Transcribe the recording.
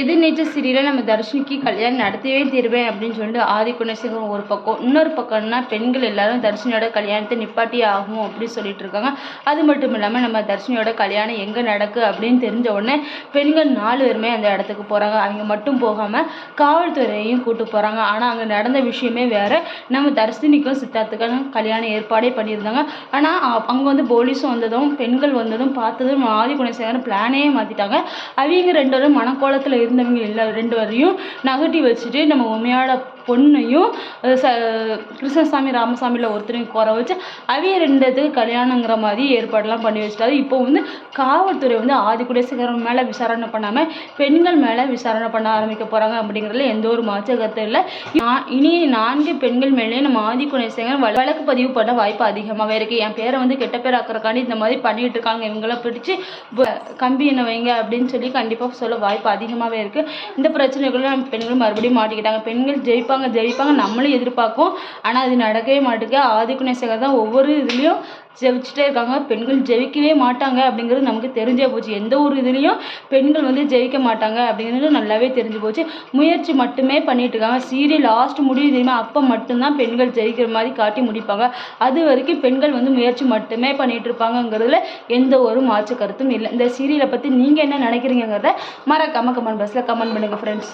எதிர்நீச்சல் சீரியலில் நம்ம தர்ஷினிக்கு கல்யாணம் நடத்தவே தீருவேன் அப்படின்னு சொல்லிட்டு ஆதி குணசேகரன் ஒரு பக்கம். இன்னொரு பக்கம்னா பெண்கள் எல்லாரும் தர்ஷினியோட கல்யாணத்தை நிப்பாட்டியே ஆகும் அப்படின்னு சொல்லிட்டு இருக்காங்க. அது மட்டும் இல்லாமல் நம்ம தர்ஷினியோட கல்யாணம் எங்கே நடக்கு அப்படின்னு தெரிஞ்ச உடனே பெண்கள் நாலு பேருமே அந்த இடத்துக்கு போகிறாங்க அவங்க மட்டும் போகாமல் காவல்துறையையும் கூட்டு போகிறாங்க ஆனால் அங்கே நடந்த விஷயமே வேறு. நம்ம தர்ஷினிக்கும் சித்தார்த்துக்கும் கல்யாணம் ஏற்பாடே பண்ணியிருந்தாங்க. ஆனால் அங்கே வந்து போலீஸும் வந்ததும் பெண்கள் வந்ததும் பார்த்ததும் ஆதி குணசேகரன் பிளானே மாற்றிட்டாங்க அவங்க ரெண்டு பேரும் மனக்கோலத்தில் இருந்தவங்க எல்லா ரெண்டு வரையும் நகட்டி வச்சுட்டு நம்ம உண்மையான பொண்ணையும் ச கிருஷ்ணசாமி ராமசாமியில் ஒருத்தரையும் குறை வச்சு அவிய ரெண்டுத்துக்கு கல்யாணங்கிற மாதிரி ஏற்பாடெல்லாம் பண்ணி வச்சுட்டாரு. இப்போ வந்து காவல்துறை வந்து ஆதி குடேசகரன் மேலே விசாரணை பண்ணாமல் பெண்கள் மேலே விசாரணை பண்ண ஆரம்பிக்க போகிறாங்க அப்படிங்கிறதுல எந்த ஒரு மாற்ற கருத்தும் இல்லை. நான் இனி நான்கு பெண்கள் மேலேயும் நம்ம ஆதி குணேசகரன் வழக்கு பதிவு பண்ண வாய்ப்பு அதிகமாகவே இருக்குது என் பேரை வந்து கெட்ட பேர் ஆக்குறக்காண்டி இந்த மாதிரி பண்ணிகிட்டு இருக்காங்க. இவங்களாம் பிடிச்சி கம்பி என்ன வைங்க அப்படின்னு சொல்லி கண்டிப்பாக சொல்ல வாய்ப்பு அதிகமாகவே இருக்குது இந்த பிரச்சனைகளும் பெண்கள் மறுபடியும் மாட்டிக்கிட்டாங்க. பெண்கள் ஜெயிப்பாங்க ஜெயிப்பாங்க நம்மளும் எதிர்பார்க்கும். ஆனால் அது நடக்கவே மாட்டேங்க ஆதிக்குணேசகர் தான் ஒவ்வொரு இதுலேயும் ஜெயிச்சுட்டே இருக்காங்க. பெண்கள் ஜெயிக்கவே மாட்டாங்க அப்படிங்கிறது நமக்கு தெரிஞ்சே போச்சு. எந்த ஒரு இதுலேயும் பெண்கள் வந்து ஜெயிக்க மாட்டாங்க அப்படிங்கிறது நல்லாவே தெரிஞ்சு போச்சு. முயற்சி மட்டுமே பண்ணிட்டு இருக்காங்க. சீரியல் லாஸ்ட் முடிவு தெரியுமா? அப்போ மட்டும்தான் பெண்கள் ஜெயிக்கிற மாதிரி காட்டி முடிப்பாங்க. அது வரைக்கும் பெண்கள் வந்து முயற்சி மட்டுமே பண்ணிட்டு இருப்பாங்கங்கிறதுல எந்த ஒரு மாற்று கருத்தும் இல்லை. இந்த சீரியலை பற்றி நீங்கள் என்ன நினைக்கிறீங்கிறத மறக்காமல் கமெண்ட் பாக்ஸில் கமெண்ட் பண்ணுங்கள் ஃப்ரெண்ட்ஸ்